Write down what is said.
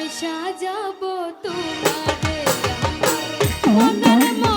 আমি সাজাবো তোমাদের আমার মনের